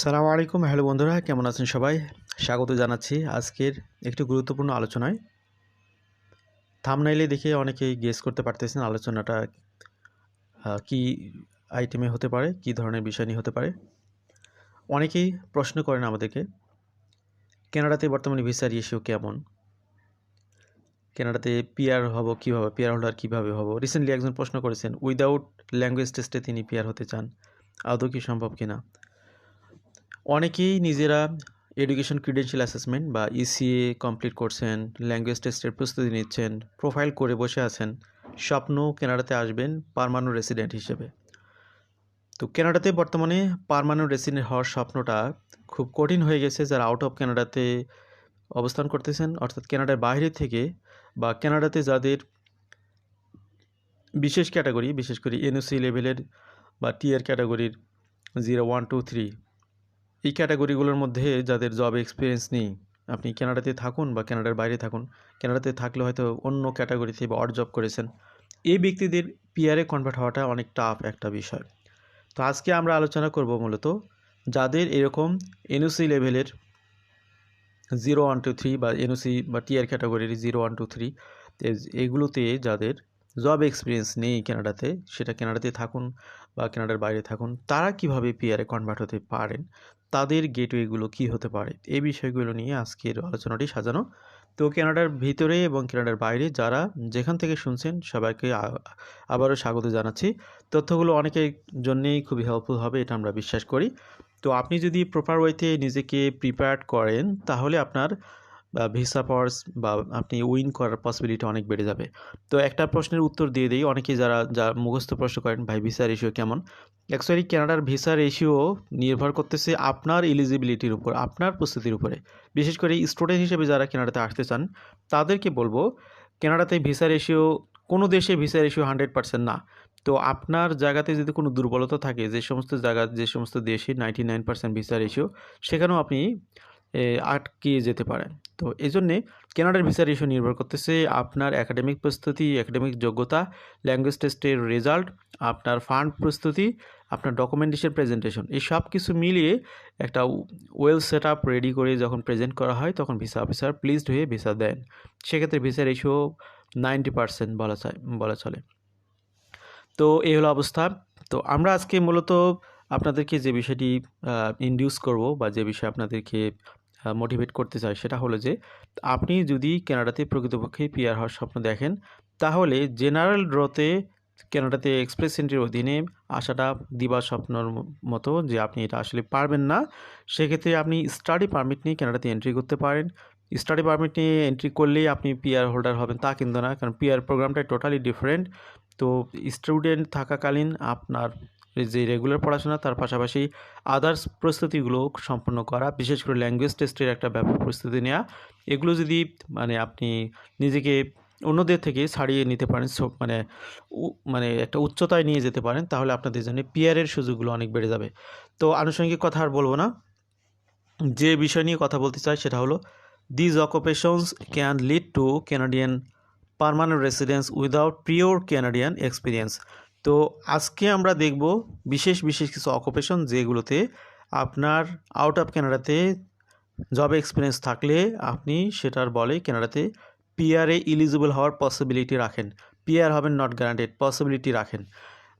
সালামু আলাইকুম। হ্যালো বন্ধুরা, কেমন আছেন সবাই? স্বাগত জানাচ্ছি আজকের একটি গুরুত্বপূর্ণ আলোচনায়। থামনাইলে দেখে অনেকেই গেস করতে পারতেছেন আলোচনাটা কি আইটেমে হতে পারে, কি ধরনের বিষয় নিয়ে হতে পারে। অনেকেই প্রশ্ন করেন আমাদেরকে, কানাডাতে বর্তমানে ভিসার ইস্যু কেমন? কানাডাতে পিয়ার হব কীভাবে পিআর হোল্ডার কীভাবে হব? রিসেন্টলি একজন প্রশ্ন করেছেন উইদাউট ল্যাঙ্গুয়েজ টেস্টে তিনি পিআর হতে চান, আদৌ কি সম্ভব কিনা? অনেকেই নিজেরা এডুকেশন ক্রিডেন্সিয়াল অ্যাসেসমেন্ট বা ইসিএ কমপ্লিট করছেন ল্যাঙ্গুয়েজ টেস্টের প্রস্তুতি নিচ্ছেন প্রোফাইল করে বসে আছেন, স্বপ্ন কানাডাতে আসবেন পারমানেন্ট রেসিডেন্ট হিসেবে। তো কানাডাতে বর্তমানে পারমানেন্ট রেসিডেন্ট হওয়ার স্বপ্নটা খুব কঠিন হয়ে গেছে, যারা আউট অফ কানাডাতে অবস্থান করতেছেন, অর্থাৎ কানাডার বাইরে থেকে বা কানাডাতে যাদের বিশেষ ক্যাটাগরি বিশেষ করে এনওসি লেভেলের বা টিয়ার ক্যাটাগরির জিরো ওয়ান টু থ্রি এই ক্যাটাগরিগুলোর মধ্যে যাদের জব এক্সপিরিয়েন্স নেই, আপনি কানাডাতে থাকুন বা কানাডার বাইরে থাকুন কানাডাতে থাকলে হয়তো অন্য ক্যাটাগরিতে বা অড জব করেছেন। এই ব্যক্তিদের পিআরে কনভার্ট হওয়াটা অনেক টাফ একটা বিষয়। তো আজকে আমরা আলোচনা করব মূলত যাদের এরকম এনওসি লেভেলের জিরো ওয়ান টু থ্রি বা এনওসি বা টিআর ক্যাটাগরির জিরো ওয়ান টু থ্রি এগুলোতে যাদের জব এক্সপিরিয়েন্স নেই কেনাডাতে সেটা কানাডাতে থাকুন বা কেনাডার বাইরে থাকুন, তারা কীভাবে পিআরে কনভার্ট হতে পারেন, তাদের গেটওয়েগুলো কী হতে পারে এই বিষয়গুলো নিয়ে আজকের আলোচনাটি সাজানো। তো কেনাডার ভিতরে এবং কেনাডার বাইরে যারা যেখান থেকে শুনছেন, সবাইকে আবারও স্বাগত জানাচ্ছি। তথ্যগুলো অনেকের জন্যেই খুবই হেল্পফুল হবে, এটা আমরা বিশ্বাস করি। তো আপনি যদি প্রপার ওয়েতে নিজেকে প্রিপেয়ার্ড করেন, তাহলে আপনার ভিসা পাওয়ার্স বা আপনি উইন করার পসিবিলিটি অনেক বেড়ে যাবে। তো একটা প্রশ্নের উত্তর দিয়ে দিই, অনেকেই যারা যা মুখস্থ প্রশ্ন করেন, ভাই ভিসা রেশিও কেমন? অ্যাকচুয়ালি কানাডার ভিসা রেশিও নির্ভর করতেছে আপনার এলিজিবিলিটির উপর, আপনার প্রস্তুতির উপরে। বিশেষ করে স্টুডেন্ট হিসেবে যারা কানাডাতে আসতে চান, তাদেরকে বলব কানাডাতে ভিসা রেশিও কোনো দেশে ভিসা রেশিও হান্ড্রেড পার্সেন্ট না। তো আপনার জায়গাতে যদি কোনো দুর্বলতা থাকে, যে সমস্ত জায়গা, যে সমস্ত দেশে ninety nine percent visa ratio সেখানেও আপনি আটকে যেতে পারে। তো এই জন্যে কেনাডার ভিসার ইস্যু নির্ভর করতেছে আপনার একাডেমিক প্রস্তুতি, একাডেমিক যোগ্যতা, ল্যাঙ্গুয়েজ টেস্টের রেজাল্ট, আপনার ফান্ড প্রস্তুতি, আপনার ডকুমেন্টেশন প্রেজেন্টেশন। এই সব কিছু মিলিয়ে একটা ওয়েল সেট আপ রেডি করে যখন প্রেজেন্ট করা হয় তখন ভিসা অফিসার প্লিজড হয়ে ভিসা দেন। সেক্ষেত্রে ভিসার রেশিও নাইনটি পার্সেন্ট বলা চায় বলা চলে। তো এই হলো অবস্থা। তো আমরা আজকে মূলত আপনাদেরকে যে বিষয়টি ইন্ডিউস করব বা যে বিষয়ে আপনাদেরকে মোটিভেট করতে চাই সেটা হলো যে, আপনি যদি কানাডাতে প্রকৃতপক্ষে পিআর হওয়ার স্বপ্ন দেখেন, তাহলে জেনারেল ড্রতে কানাডাতে এক্সপ্রেস এন্ট্রির অধীনে আসাটা দিবা স্বপ্নর মতো যে আপনি এটা আসলে পারবেন না। সেক্ষেত্রে আপনি স্টাডি পারমিট নিয়ে কানাডাতে এন্ট্রি করতে পারেন। স্টাডি পারমিট নিয়ে এন্ট্রি করলেই আপনি পিআর হোল্ডার হবেন তা কিন্তু না, কারণ পিআর প্রোগ্রামটা টোটালি ডিফারেন্ট তো স্টুডেন্ট থাকাকালীন আপনার যে রেগুলার পড়াশোনা তার পাশাপাশি আদার্স প্রস্তুতিগুলো সম্পন্ন করা, বিশেষ করে ল্যাঙ্গুয়েজ টেস্টের একটা ব্যাপক প্রস্তুতি নেওয়া এগুলো যদি মানে আপনি নিজেকে অন্যদের থেকে ছাড়িয়ে নিতে পারেন মানে মানে একটা উচ্চতায় নিয়ে যেতে পারেন, তাহলে আপনাদের জন্য পিয়ারের সুযোগগুলো অনেক বেড়ে যাবে। তো আনুষঙ্গিক কথা আর বলব না। যে বিষয় নিয়ে কথা বলতে চাই সেটা হলো these occupations can lead to Canadian permanent residence without pure Canadian experience তো আজকে আমরা দেখব বিশেষ বিশেষ কিছু অকুপেশন যেগুলোতে আপনার আউট অফ ক্যানাডাতে জব এক্সপিরিয়েন্স থাকলে আপনি সেটার বলে ক্যানাডাতে পিআরে ইলিজিবল হওয়ার পসিবিলিটি রাখেন। পিয়ার হবেন নট গ্যারান্টেড পসিবিলিটি রাখেন।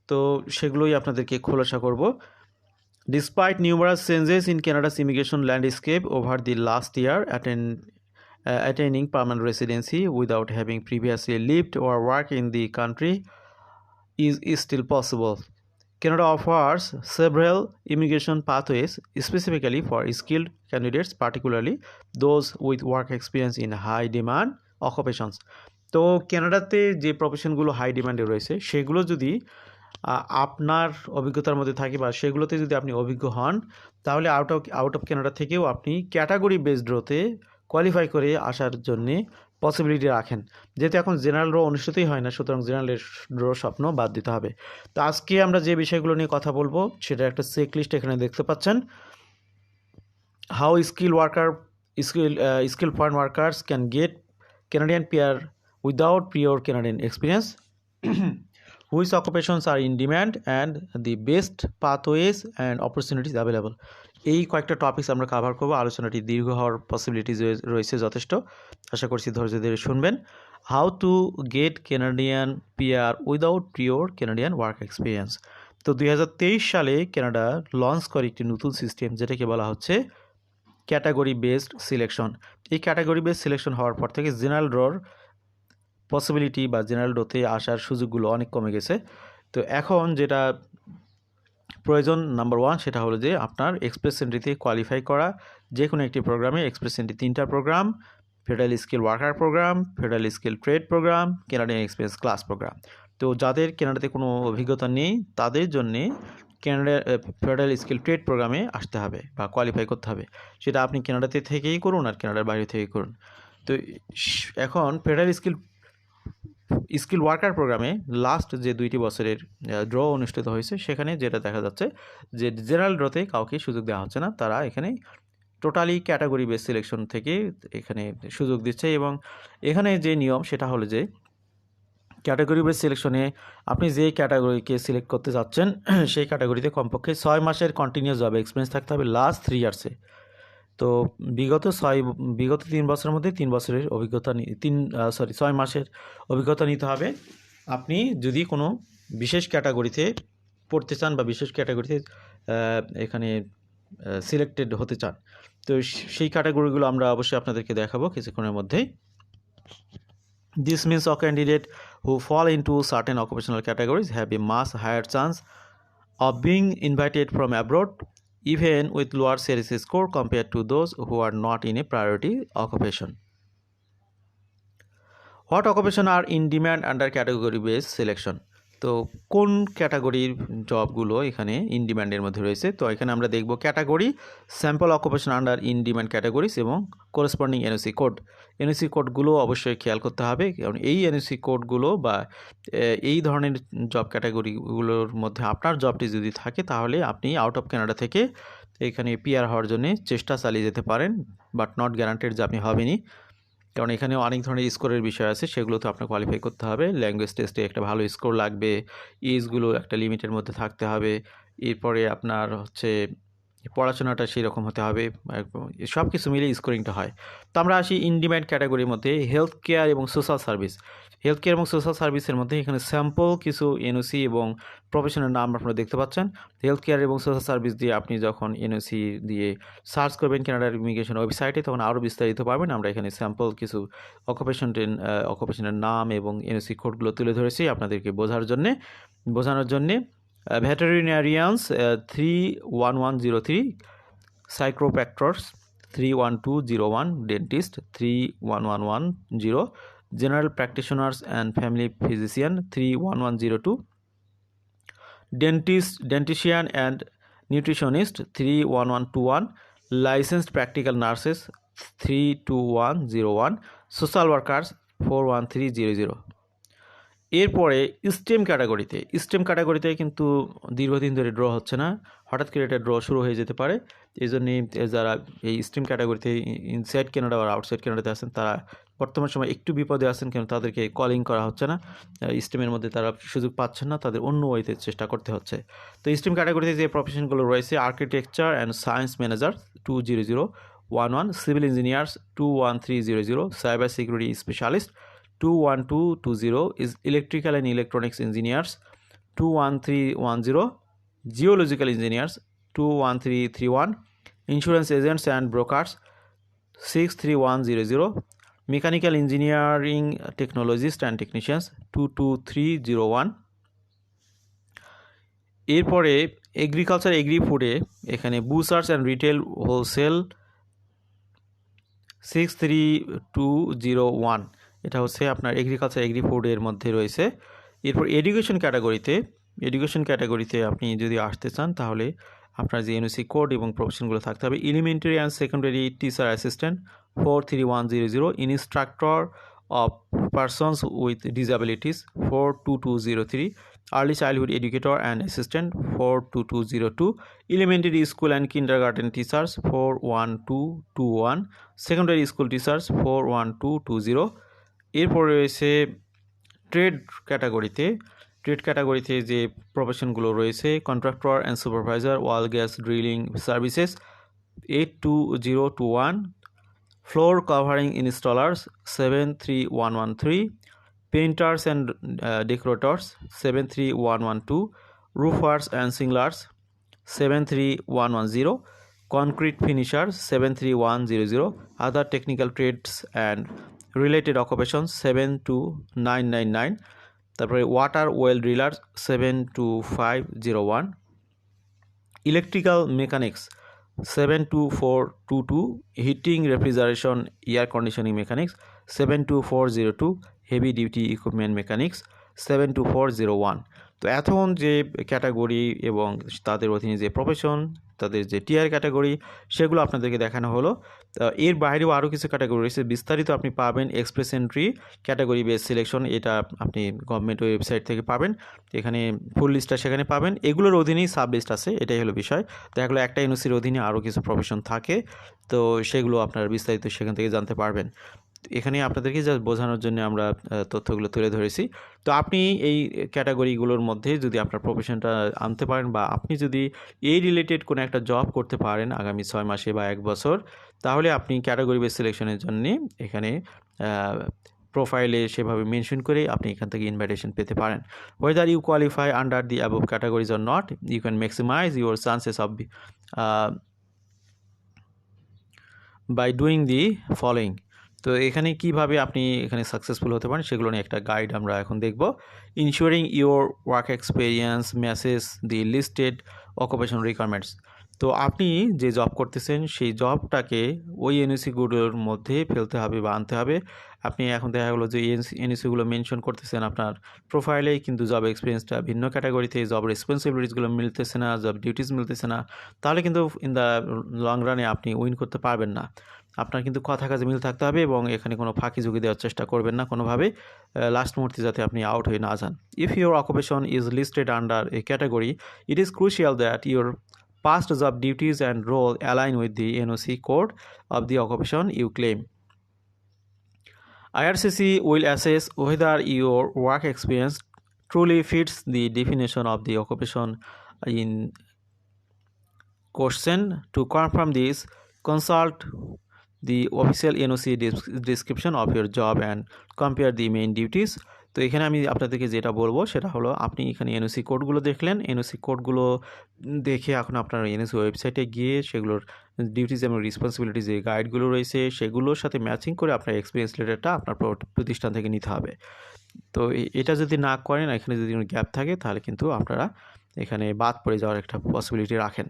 তো সেগুলোই আপনাদেরকে খোলাসা করব। Despite numerous changes in Canada's immigration landscape over the last year attend attending permanent residency without having previously lived war work in the country is, still possible. Canada offers several immigration pathways specifically for skilled candidates, particularly those with work experience in high demand occupations. তো কানাডাতে যে প্রফেশনগুলো high ডিমান্ডে রয়েছে সেগুলো যদি আপনার অভিজ্ঞতার মধ্যে থাকে বা সেগুলোতে যদি আপনি অভিজ্ঞ হন তাহলে out of out of Canada থেকেও আপনি ক্যাটাগরি বেসড রোতে কোয়ালিফাই করে আসার জন্যে পসিবিলিটি রাখেন। যেহেতু এখন জেনারেল রো অনুষ্ঠিতই হয় না, সুতরাং জেনারেল রো স্বপ্ন বাদ দিতে হবে। তো আজকে আমরা যে বিষয়গুলো নিয়ে কথা বলব সেটা একটা চেক লিস্ট এখানে দেখতে পাচ্ছেন। How skill worker skill skill foreign workers can get Canadian PR without pure Canadian experience which occupations are in demand and the best pathways and opportunities available এই কয়েকটা টপিকস আমরা কাভার করব। আলোচনাটি দীর্ঘ হওয়ার পসিবিলিটিস রয়েছে যথেষ্ট। আশা করছি ধৈর্য ধরে শুনবেন। How to get Canadian PR without pure Canadian work experience তো দুই হাজার তেইশ সালে কানাডা লঞ্চ করে একটি নতুন সিস্টেম যেটাকে বলা হচ্ছে ক্যাটাগরি বেসড সিলেকশন এই ক্যাটাগরি বেসড সিলেকশন হওয়ার পর থেকে জেনারেল ড্রর পসিবিলিটি বা জেনারেল ডোতে আসার সুযোগগুলো অনেক কমে গেছে। তো এখন যেটা প্রয়োজন নাম্বার ওয়ান সেটা হলো যে আপনার এক্সপ্রেস এন্ট্রিতে কোয়ালিফাই করা যে কোনো একটি প্রোগ্রামে এক্সপ্রেস এন্ট্রি তিনটা program federal skill worker program federal skill trade program Canadian express class program তো যাদের কেনাডাতে কোনো অভিজ্ঞতা নেই, তাদের জন্যে কেনাডা ফেডারেল স্কিল ট্রেড প্রোগ্রামে আসতে হবে বা কোয়ালিফাই করতে হবে। সেটা আপনি কেনাডাতে থেকেই করুন আর কেনাডার বাইরে থেকেই করুন। তো এখন ফেডারেল স্কিল স্কিল ওয়ার্কার প্রোগ্রামে লাস্ট যে দুইটি বছরের ড্র অনুষ্ঠিত হয়েছে, সেখানে যেটা দেখা যাচ্ছে যে জেনারেল ড্রতে কাউকে সুযোগ দেওয়া হচ্ছে না। তারা এখানে টোটালি ক্যাটাগরি বেস সিলেকশন থেকে এখানে সুযোগ দিচ্ছে এবং এখানে যে নিয়ম সেটা হলো যে ক্যাটাগরি বেস সিলেকশনে আপনি যে ক্যাটাগরিকে সিলেক্ট করতে যাচ্ছেন সেই ক্যাটাগরিতে কমপক্ষে ছয় মাসের কন্টিনিউস জব এক্সপিরিয়েন্স থাকতে হবে লাস্ট থ্রি ইয়ার্সে তো বিগত ছয়, বিগত তিন বছরের মধ্যে তিন বছরের অভিজ্ঞতা তিন সরি ছয় মাসের অভিজ্ঞতা নিতে হবে। আপনি যদি কোনো বিশেষ ক্যাটাগরিতে পড়তে চান বা বিশেষ ক্যাটাগরিতে এখানে সিলেক্টেড হতে চান, তো সেই ক্যাটাগরিগুলো আমরা অবশ্যই আপনাদেরকে দেখাবো কিছুক্ষণের মধ্যেই। This means a candidate who fall into certain occupational categories have a much higher chance of being invited from abroad even with lower sales score compared to those who are not in a priority occupation. What occupation are in demand under category based selection? তো কোন ক্যাটাগরির জবগুলো এখানে in ডিম্যান্ডের মধ্যে রয়েছে? তো এখানে আমরা দেখব category sample occupation under in demand categories এবং করেসপন্ডিং এনওসি কোড এনওসি কোডগুলো অবশ্যই খেয়াল করতে হবে, কারণ এই এনওসি কোডগুলো বা এই ধরনের জব ক্যাটাগরিগুলোর মধ্যে আপনার জবটি যদি থাকে, তাহলে আপনি আউট অফ কানাডা থেকে এখানে পিআর হওয়ার জন্য চেষ্টা চালিয়ে যেতে পারেন বাট নট গ্যারান্টেড যে আপনি হবেনই। কারণ এখানে অনেক ধরনের স্কোরের বিষয় আছে সেগুলো তো আপনার কোয়ালিফাই করতে হবে। ল্যাঙ্গুয়েজ টেস্টে একটা ভালো স্কোর লাগবে এজগুলো একটা লিমিটের মধ্যে থাকতে হবে, এরপরে আপনার হচ্ছে পড়াশোনাটা সেই রকম হতে হবে সব কিছু মিলে স্কোরিংটা হয়। তো আমরা আসি ইনডিম্যান্ড ক্যাটাগরির মধ্যে হেলথ কেয়ার এবং সোশ্যাল সার্ভিস হেলথ কেয়ার এবং সোশ্যাল সার্ভিসের মধ্যে এখানে স্যাম্পল কিছু এনওসি এবং প্রফেশনের নাম আপনারা দেখতে পাচ্ছেন। হেলথ কেয়ার এবং সোশ্যাল সার্ভিস দিয়ে আপনি যখন এনওসি দিয়ে সার্চ করবেন কানাডার ইমিগ্রেশন ওয়েবসাইটে তখন আরও বিস্তারিত পাবেন। আমরা এখানে স্যাম্পল কিছু অকুপেশন অকুপেশনের নাম এবং এনওসি কোডগুলো তুলে ধরেছি আপনাদেরকে বোঝার জন্যে। বোঝানোর জন্যে veterinarians three one one zero three chiropractors three one two zero one dentist three one one one zero general practitioners and family physician three one one zero two. Dentist ডেন্টিশিয়ান and nutritionist three one one two one. Licensed practical nurses three two one zero one. Social workers four one three zero zero. এরপরে STEM ক্যাটাগরিতে STEM ক্যাটাগরিতে কিন্তু দীর্ঘদিন ধরে draw হচ্ছে না। হঠাৎ করে এটা ড্র শুরু হয়ে যেতে পারে। এই জন্যে যারা এই স্ট্রিম ক্যাটাগরিতে ইনসাইড কেনাডা বা আউটসাইড কেনাডাতে আছেন, তারা বর্তমান সময় একটু বিপদে আছেন কেন তাদেরকে কলিং করা হচ্ছে না। স্টেমের মধ্যে তারা সুযোগ পাচ্ছেন না, তাদের অন্য ওয়েতে চেষ্টা করতে হচ্ছে। তো স্ট্রিম ক্যাটাগরিতে যে প্রফেশনগুলো রয়েছে architecture and science manager two zero zero one one civil engineers two one three zero zero cyber security specialist 21220 is electrical and electronics engineers 21310 geological engineers 21331 insurance agents and brokers 63100 mechanical engineering technologists and technicians 22301 এরপরে agriculture agri ফুডে এখানে butchers and retail wholesale six three two zero one এটা হচ্ছে আপনার agriculture agri ফুডের মধ্যে রয়েছে এরপর এডুকেশন ক্যাটাগরিতে এডুকেশন ক্যাটাগরিতে আপনি যদি আসতে চান তাহলে আপনার যে এনওসি কোড এবং প্রফেশনগুলো থাকতে হবে elementary and secondary teacher assistant four three one zero zero instructor of persons with disabilities four two two zero three early childhood educator and assistant four two two zero two elementary school and kindergarten teachers four one two two one secondary school teachers four one two two zero এরপর রয়েছে trade ক্যাটাগরিতে trade ক্যাটাগরিতে যে প্রফেশনগুলো রয়েছে contractor and supervisor oil gas drilling services eight two zero two one floor covering installers seven three one one three painters and decorators seven three one one two roofers and shinglers seven three one one zero concrete finishers 73100 other technical seven two nine nine 72999 তারপরে water well driller seven two five zero one electrical mechanics seven two four two two heating refrigeration air conditioning mechanics seven two four zero two heavy duty equipment mechanics seven two four zero one তো এখন যে category এবং তাদের অধীনে যে profession তাদের যে টিয়ার category সেগুলো আপনাদেরকে দেখানো হলো। এর বাইরেও আরও কিছু ক্যাটাগরি রয়েছে। বিস্তারিত আপনি পাবেন express entry category base selection এটা আপনি গভর্নমেন্ট ওয়েবসাইট থেকে পাবেন। এখানে ফুল লিস্টটা সেখানে পাবেন। এগুলোর অধীনেই সাব লিস্ট আছে, এটাই হলো বিষয়। দেখা গেলো একটা ইউনিভার্সিটির অধীনে আরও কিছু প্রফেশন থাকে, তো সেগুলো আপনারা বিস্তারিত সেখান থেকে জানতে পারবেন। এখানে আপনাদেরকে যা বোঝানোর জন্য আমরা তথ্যগুলো তুলে ধরেছি। তো আপনি এই ক্যাটাগরিগুলোর মধ্যে যদি আপনার প্রফেশনটা আনতে পারেন বা আপনি যদি এই রিলেটেড কোনো একটা জব করতে পারেন আগামী ছয় মাসে বা এক বছর, তাহলে আপনি ক্যাটাগরি বেস সিলেকশনের জন্য এখানে প্রোফাইলে সেভাবে মেনশন করে আপনি এখান থেকে ইনভাইটেশন পেতে পারেন। Whether you qualify under the above categories or not you can maximize your chances of by doing the following তো এখানে কীভাবে আপনি এখানে সাকসেসফুল হতে পারেন সেগুলো নিয়ে একটা গাইড আমরা এখন দেখব। Ensuring your work experience matches the listed occupation requirements তো আপনি যে জব করতেছেন, সেই জবটাকে ওই এনএসিগুলোর মধ্যে ফেলতে হবে বা আনতে হবে। আপনি এখন দেখা গেলো যে এনএসিগুলো মেনশন করতেছেন আপনার প্রোফাইলেই কিন্তু জব এক্সপিরিয়েন্সটা ভিন্ন ক্যাটাগরিতে জব রেসপন্সিবিলিটিসগুলো মিলতেছে না জব ডিউটিস মিলতেছে না। তাহলে কিন্তু ইন দ্য লং রানে আপনি উইন করতে পারবেন না। আপনার কিন্তু কথা কাজে মিল থাকতে হবে এবং এখানে কোনো ফাঁকি ঝুঁকি দেওয়ার চেষ্টা করবেন না কোনোভাবে লাস্ট মুহূর্তে যাতে আপনি আউট হয়ে না যান। If your occupation is listed under a category it is crucial that your past job duties and role align with the NOC code of the occupation you claim IRCC will assess whether your work experience truly fits the definition of the occupation in question to confirm this consult the official NOC description of your job and compare the main duties. তো এখানে আমি আপনাদেরকে যেটা বলব সেটা হলো, আপনি এখানে এনওসি কোডগুলো দেখলেন। এনওসি কোডগুলো দেখে এখন আপনার এনওসি ওয়েবসাইটে গিয়ে সেগুলোর ডিউটিস এবং রেসপন্সিবিলিটি যে গাইডগুলো রয়েছে সেগুলোর সাথে ম্যাচিং করে আপনার এক্সপিরিয়েন্স লেটারটা আপনার প্রতিষ্ঠান থেকে নিতে হবে। তো এটা যদি না করেন, এখানে যদি কোনো গ্যাপ থাকে, তাহলে কিন্তু আপনারা এখানে বাদ পড়ে যাওয়ার একটা পসিবিলিটি রাখেন।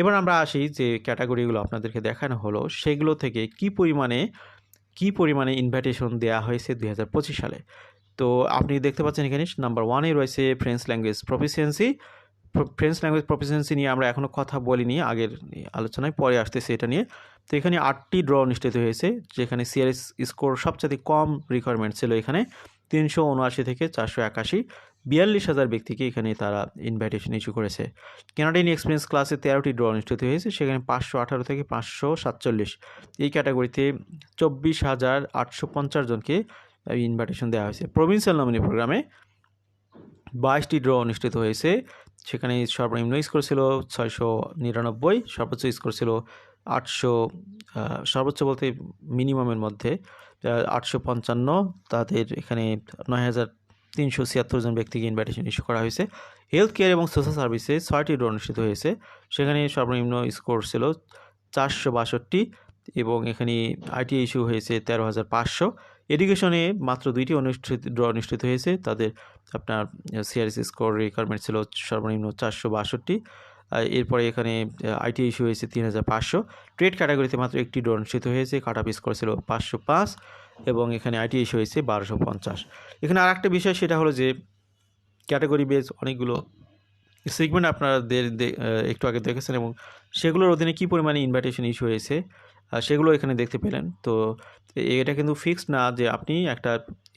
এবার আমরা আসি যে ক্যাটাগরিগুলো আপনাদেরকে দেখানো হলো, সেগুলো থেকে কি পরিমাণে কি পরিমাণে ইনভাইটেশন দেওয়া হয়েছে দুই হাজার পঁচিশ সালে? তো আপনি দেখতে পাচ্ছেন এখানে নাম্বার ওয়ানে রয়েছে French language proficiency French language proficiency নিয়ে আমরা এখনও কথা বলিনি, আগের আলোচনায় পরে আসতেছে এটা নিয়ে। তো এখানে আটটি ড্র অনুষ্ঠিত হয়েছে, যেখানে সিআরএস স্কোর সবচেয়ে কম রিকোয়ারমেন্ট ছিল এখানে, তিনশো উনআশি থেকে চারশো একাশি। বিয়াল্লিশ হাজার ব্যক্তিকে এখানে তারা ইনভাইটেশন ইস্যু করেছে। কেনাডিয়ান এক্সপিরিয়েন্স ক্লাসে তেরোটি ড্র অনুষ্ঠিত হয়েছে, সেখানে পাঁচশো আঠারো থেকে পাঁচশো সাতচল্লিশ। এই ক্যাটাগরিতে চব্বিশ হাজার আটশো পঞ্চাশ জনকে ইনভাইটেশন দেওয়া হয়েছে। প্রভিন্সিয়াল নমিনি প্রোগ্রামে বাইশটি ড্র অনুষ্ঠিত হয়েছে। সেখানে সর্বনিম্ন স্কোর ছিল ছয়শো নিরানব্বই, সর্বোচ্চ স্কোর ছিল আটশো সর্বোচ্চ বলতে মিনিমামের মধ্যে আটশো পঞ্চান্ন। তাদের এখানে নয় হাজার তিনশো ছিয়াত্তর জন ব্যক্তিকে ইনভাইটেশন ইস্যু করা হয়েছে। হেলথ কেয়ার এবং সোশ্যাল সার্ভিসে ছয়টি ড্র অনুষ্ঠিত হয়েছে। সেখানে সর্বনিম্ন স্কোর ছিল চারশো বাষট্টি এবং এখানে আইটি ইস্যু হয়েছে তেরো হাজার পাঁচশো। এডুকেশনে মাত্র দুইটি অনুষ্ঠিত ড্র অনুষ্ঠিত হয়েছে। তাদের আপনার সিআরএস স্কোর রিকোয়ারমেন্ট ছিল সর্বনিম্ন চারশো বাষট্টি। এরপরে এখানে আইটি ইস্যু হয়েছে তিন হাজার পাঁচশো। ট্রেড ক্যাটাগরিতে মাত্র একটি ড্র অনুষ্ঠিত হয়েছে। কাট অফ স্কোর ছিল পাঁচশো পাঁচ। এবং এখানে আইটি ইস্যু হয়েছে বারোশো পঞ্চাশ। এখানে আর একটা বিষয়, সেটা হলো যে ক্যাটাগরি বেস অনেকগুলো সেগমেন্ট আপনাদের একটু আগে দেখেছেন এবং সেগুলোর অধীনে কী পরিমাণে ইনভাইটেশন ইস্যু হয়েছে সেগুলো এখানে দেখতে পেলেন। তো এটা কিন্তু ফিক্সড না যে আপনি একটা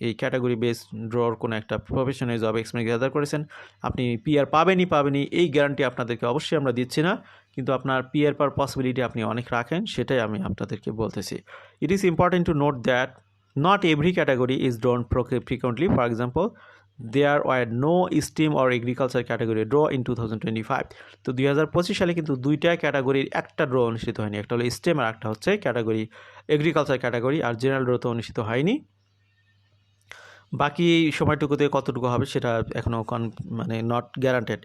এই ক্যাটাগরি বেস ড্রর কোনো একটা প্রফেশনাল জব এক্সপিরিয়েন্স গ্যাদার করেছেন, আপনি পিআর পাবেনই পাবেনই, এই গ্যারান্টি আপনাদেরকে অবশ্যই আমরা দিচ্ছি না। কিন্তু আপনার পিআর পার পসিবিলিটি আপনি অনেক রাখেন, সেটাই আমি আপনাদেরকে বলতেছি। It is important to note that not every category is drawn frequently for example there were no STEM or agriculture category draw in two thousand twenty five তো দুই হাজার পঁচিশ সালে কিন্তু দুইটা ক্যাটাগরির একটা ড্র অনুষ্ঠিত হয়নি। একটা হলো স্টেম আর একটা হচ্ছে ক্যাটাগরি এগ্রিকালচার ক্যাটাগরি আর জেনারেল ড্র তো অনুষ্ঠিত হয়নি। বাকি সময়টুকুতে কতটুকু হবে সেটা এখনও কন মানে not guaranteed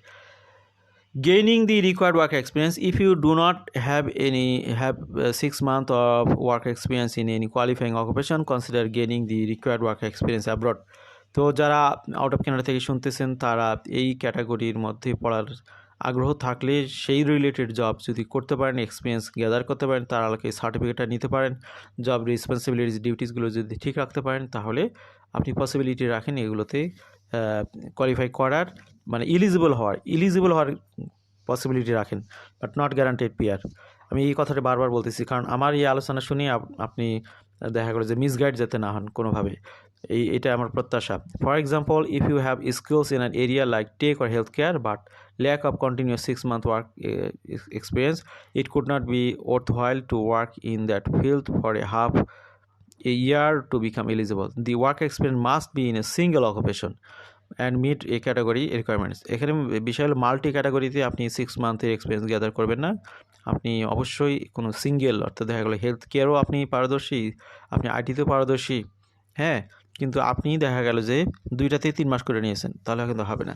gaining the required work experience if you do not have any have uh, six months of work experience in any qualifying occupation consider gaining the required work experience abroad তো যারা out of Canada থেকে শুনতেছেন তারা এই ক্যাটাগরির মধ্যে পড়ার আগ্রহ থাকলে সেই রিলেটেড জব যদি করতে পারেন এক্সপিরিয়েন্স গ্যাদার করতে পারেন তার আলোকে সার্টিফিকেটটা নিতে পারেন জব রেসপন্সিবিলিটিস ডিউটিসগুলো যদি ঠিক রাখতে পারেন তাহলে আপনি পসিবিলিটি রাখেন এগুলোতে কোয়ালিফাই করার মানে ইলিজিবল হওয়ার ইলিজিবল হওয়ার পসিবিলিটি রাখেন বাট নট গ্যারান্টেড পিয়ার আমি এই কথাটা বারবার বলতেছি, কারণ আমার এই আলোচনা শুনে আপনি দেখা করে যে মিসগাইড যাতে না হন কোনোভাবে। এই, এটা আমার প্রত্যাশা। For example if you have skills in an area like tech or health care but lack of continuous six month work experience it could not be worthwhile to work in that field for a half a year to become eligible. The work experience must be in a single occupation and meet a category requirements এখানে বিষয় হলো multi ক্যাটাগরিতে আপনি six মান্থের experience gather করবেন না। আপনি অবশ্যই কোনো সিঙ্গেল অর্থাৎ দেখা গেলো হেলথ কেয়ারও আপনি পারদর্শী, আপনি আইটিতেও পারদর্শী হ্যাঁ? কিন্তু আপনি দেখা গেল যে দুইটাতে তিন মাস করে নিয়েছেন, তাহলে কিন্তু হবে না।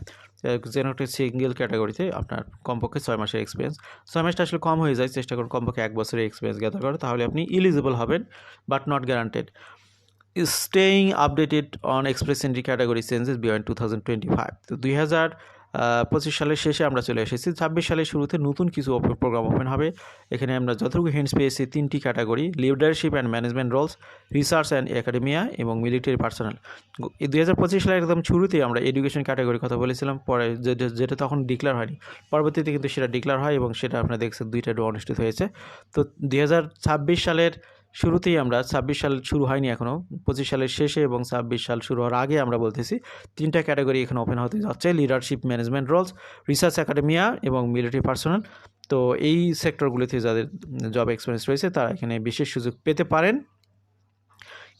যেন একটা সিঙ্গেল ক্যাটাগরিতে আপনার কমপক্ষে ছয় মাসের এক্সপিরিয়েন্স ছয় মাসটা আসলে কম হয়ে যায়, চেষ্টা করুন কমপক্ষে এক বছরের এক্সপিরিয়েন্স গ্যাদার করে তাহলে আপনি ইলিজিবল হবেন but not guaranteed staying updated on staying updated on express entry category changes beyond 2025 তো দুই হাজার পঁচিশ সালের শেষে আমরা চলে এসেছি। ছাব্বিশ সালের শুরুতে নতুন কিছু প্রোগ্রাম ওপেন হবে। এখানে আমরা যতটুকু হিন্টস পেয়েছি, তিনটি category leadership and management roles research and academia এবং মিলিটারি পার্সোনাল দুই হাজার পঁচিশ সালের একদম শুরুতেই আমরা এডুকেশন ক্যাটাগরির কথা বলেছিলাম। পরে যেটা তখন ডিক্লেয়ার হয়নি, পরবর্তীতে কিন্তু সেটা ডিক্লেয়ার হয় এবং সেটা আপনারা দেখছেন, দুইটা ডো অনুষ্ঠিত হয়েছে। তো দু হাজার ছাব্বিশ সালের শুরুতেই আমরা ছাব্বিশ সাল শুরু হয়নি এখনও পঁচিশ সালের শেষে এবং ছাব্বিশ সাল শুরু হওয়ার আগে আমরা বলতেছি, তিনটা ক্যাটাগরি এখানে ওপেন হতে যাচ্ছে leadership management roles research academia এবং মিলিটারি পার্সোনাল তো এই সেক্টরগুলিতে যাদের জব এক্সপিরিয়েন্স রয়েছে, তারা এখানে বিশেষ সুযোগ পেতে পারেন।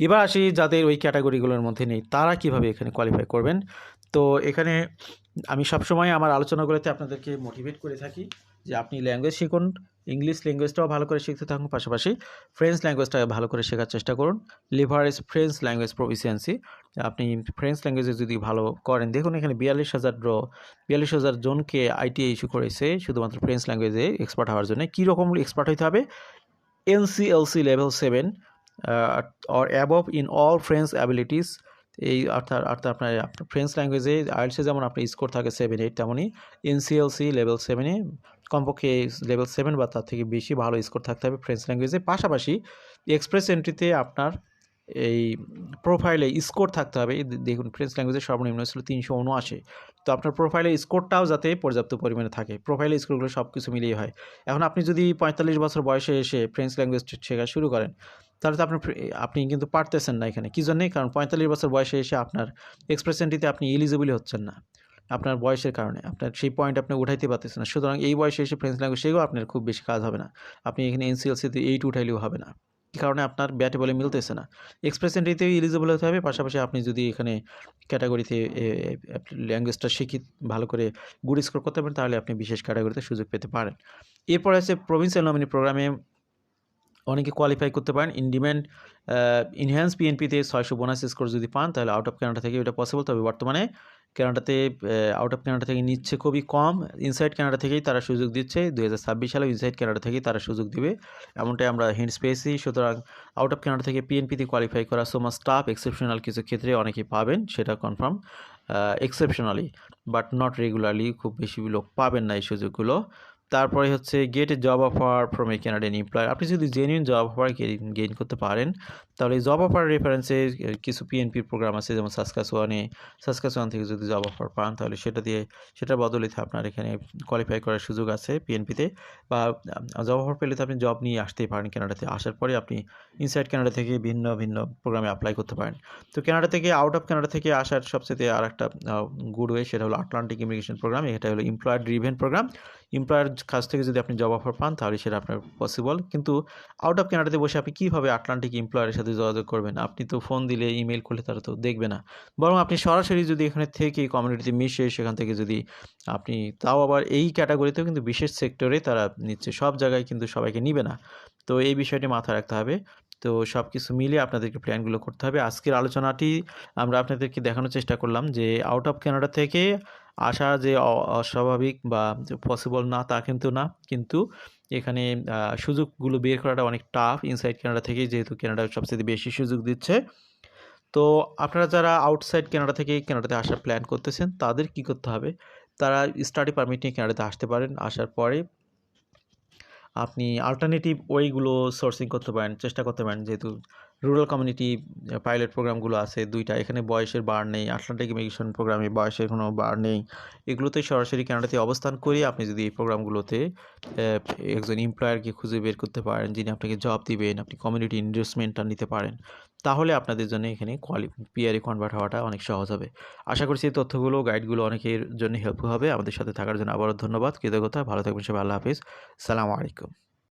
এবার আসি যাদের ওই ক্যাটাগরিগুলোর মধ্যে নেই, তারা কীভাবে এখানে কোয়ালিফাই করবেন? তো এখানে আমি সবসময় আমার আলোচনাগুলোতে আপনাদেরকে মোটিভেট করে থাকি। যে আপনি ল্যাঙ্গুয়েজ শিখুন ইংলিশ ল্যাঙ্গুয়েজটাও ভালো করে শিখতে থাকুন, পাশাপাশি ফ্রেঞ্চ ল্যাঙ্গুয়েজটা ভালো করে শেখার চেষ্টা করুন। লিভারেজ ফ্রেঞ্চ ল্যাঙ্গুয়েজ প্রফিসিয়েন্সি আপনি ফ্রেঞ্চ ল্যাঙ্গুয়েজে যদি ভালো করেন, দেখুন এখানে বিয়াল্লিশ হাজার ড্র বিয়াল্লিশ হাজার জনকে আইটিআই ইস্যু করেছে শুধুমাত্র ফ্রেঞ্চ ল্যাঙ্গুয়েজে এক্সপার্ট হওয়ার জন্য। কীরকম এক্সপার্ট হতে হবে? NCLC level seven or above in all French abilities এই অর্থাৎ অর্থাৎ আপনার ফ্রেঞ্চ ল্যাঙ্গুয়েজে আইএলসে যেমন আপনার স্কোর থাকে সেভেন এইট তেমনই এনসিএলসি লেভেল সেভেনে কমপক্ষে লেভেল সেভেন বা তার থেকে বেশি ভালো স্কোর থাকতে হবে ফ্রেঞ্চ ল্যাঙ্গুয়েজে পাশাপাশি এক্সপ্রেস এন্ট্রিতে আপনার এই প্রোফাইলে স্কোর থাকতে হবে। দেখুন ফ্রেঞ্চ ল্যাঙ্গুয়েজের সর্বনিম্ন ছিল তিনশো উনআশি। তো আপনার প্রোফাইলে স্কোরটাও যাতে পর্যাপ্ত পরিমাণে থাকে। প্রোফাইলে স্কোরগুলো সব কিছু মিলিয়ে হয়। এখন আপনি যদি পঁয়তাল্লিশ বছর বয়সে এসে ফ্রেঞ্চ ল্যাঙ্গুয়েজ শেখা শুরু করেন তাহলে তো আপনার আপনি কিন্তু পারতেছেন না এখানে। কী জন্যে? কারণ পঁয়তাল্লিশ বছর বয়সে এসে আপনার এক্সপ্রেস এন্ট্রিতে আপনি এলিজিবলই হচ্ছেন না। আপনার বয়সের কারণে। আপনার সেই পয়েন্ট আপনি উঠাইতে পারতেছেন না। সুতরাং এই বয়সে এসে ফ্রেঞ্চ ল্যাঙ্গুয়েজ শেখেও আপনার খুব বেশি কাজ হবে না। আপনি এখানে এনসিএলসিতে এইট উঠাইলেও হবে না। কারণে আপনার ব্যাটে বলে মিলতেছে না। এক্সপ্রেস এন্ট্রিতেও এলিজিবল হতে হবে। পাশাপাশি আপনি যদি এখানে ক্যাটাগরিতে ল্যাঙ্গুয়েজটা শিখি, ভালো করে গুড স্কোর করতে পারেন, তাহলে আপনি বিশেষ ক্যাটাগরিতে সুযোগ পেতে পারেন। এরপর আছে প্রভিন্সিয়াল নমিনি প্রোগ্রামে অনেকে কোয়ালিফাই করতে পারেন। ইন ডিম্যান্ড ইনহ্যান্স পিএনপিতে ছয়শো বোনাস স্কোর যদি পান, তাহলে আউট অফ ক্যানাডা থেকে ওটা পসিবল তবে বর্তমানে ক্যানাডাতে আউট অফ কানাডা থেকে নিচ্ছে খুবই কম। ইনসাইড কানাডা থেকেই তারা সুযোগ দিচ্ছে। দু হাজার ছাব্বিশ সালে ইনসাইড কানাডা থেকেই তারা সুযোগ দেবে। এমনটাই আমরা হিন্টস পেয়েছি। সুতরাং আউট অফ কানাডা থেকে পিএনপিতে কোয়ালিফাই করা সোমা স্টাফ এক্সেপশনাল কিছু ক্ষেত্রে অনেকেই পাবেন, সেটা confirm exceptionally but not regularly খুব বেশি লোক পাবেন না এই সুযোগগুলো। তারপরে হচ্ছে get job offer from a Canadian employer আপনি যদি জেনুইন জব অফার গেইন করতে পারেন, তাহলে জব অফার রেফারেন্সে কিছু পিএনপির প্রোগ্রাম আছে, যেমন সাসকাসোয়ানে সাসকাসোয়ান থেকে যদি জব অফার পান, তাহলে সেটা দিয়ে সেটার বদলিতে আপনার এখানে কোয়ালিফাই করার সুযোগ আছে পিএনপিতে বা জব অফার পেলে তো আপনি জব নিয়ে আসতেই পারেন কানাডাতে আসার পরে আপনি ইনসাইড কানাডা থেকে ভিন্ন ভিন্ন প্রোগ্রামে অ্যাপ্লাই করতে পারেন। তো কানাডা থেকে আউট অফ কানাডা থেকে আসার সবচেয়ে আর একটা গুড ওয়ে সেটা হলো আটলান্টিক ইমিগ্রেশন প্রোগ্রাম এটা হলো এমপ্লয়ার ড্রিভেন প্রোগ্রাম এমপ্লয়ার কাছ থেকে যদি আপনি জব অফার পান, তাহলে সেটা আপনার পসিবল কিন্তু আউট অফ কানাডাতে বসে আপনি কীভাবে আটলান্টিক এমপ্লয়ারের সাথে যোগাযোগ করবেন? আপনি তো ফোন দিলে ইমেল করলে তারা তো দেখবে না। বরং আপনি সরাসরি যদি এখানে থেকে কমিউনিটিতে মিশে, সেখান থেকে যদি আপনি, তাও আবার এই ক্যাটাগরিতেও কিন্তু বিশেষ সেক্টরে তারা নিচ্ছে। সব জায়গায় কিন্তু সবাইকে নিবে না। তো এই বিষয়টি মাথায় রাখতে হবে। তো সব কিছু মিলিয়ে আপনাদেরকে প্ল্যানগুলো করতে হবে। আজকের আলোচনাটি আমরা আপনাদেরকে দেখানোর চেষ্টা করলাম যে আউট অফ কানাডা থেকে আসা যে অস্বাভাবিক বা পসিবল না তা কিন্তু না। কিন্তু এখানে সুযোগগুলো বের করাটা অনেক টাফ ইনসাইড কানাডা থেকে যেহেতু কানাডা সবচেয়ে বেশি সুযোগ দিচ্ছে। তো আপনারা যারা আউটসাইড কানাডা থেকে কানাডাতে আসার প্ল্যান করতেছেন, তাদের কি করতে হবে? তারা স্টাডি পারমিট নিয়ে কানাডাতে আসতে পারেন। আসার পরে আপনি আলটারনেটিভ ওয়েগুলো সোর্সিং করতে পারেন চেষ্টা করতে পারেন যেহেতু রুরাল কমিউনিটি পাইলট প্রোগ্রামগুলো আছে, দুইটা। এখানে বয়সের বার নেই আটলান্টিক ইমিগ্রেশন প্রোগ্রামে বয়সের কোনো বার নেই। এগুলোতে সরাসরি ক্যানাডাতে অবস্থান করে আপনি যদি এই প্রোগ্রামগুলোতে একজন এমপ্লয়ারকে খুঁজে বের করতে পারেন, যিনি আপনাকে জব দিবেন, আপনি কমিউনিটি ইনভেস্টমেন্টটা নিতে পারেন, তাহলে আপনাদের জন্য এখানে কোয়ালি পিআরএ কনভার্ট হওয়াটা অনেক সহজ হবে। আশা করছি এই তথ্যগুলো গাইডগুলো অনেকের জন্য হেল্পফুল হবে। আমাদের সাথে থাকার জন্য আবারও ধন্যবাদ। কৃতজ্ঞতা। ভালো থাকবেন সবাই। আল্লাহ হাফিজ। সালামু আলাইকুম।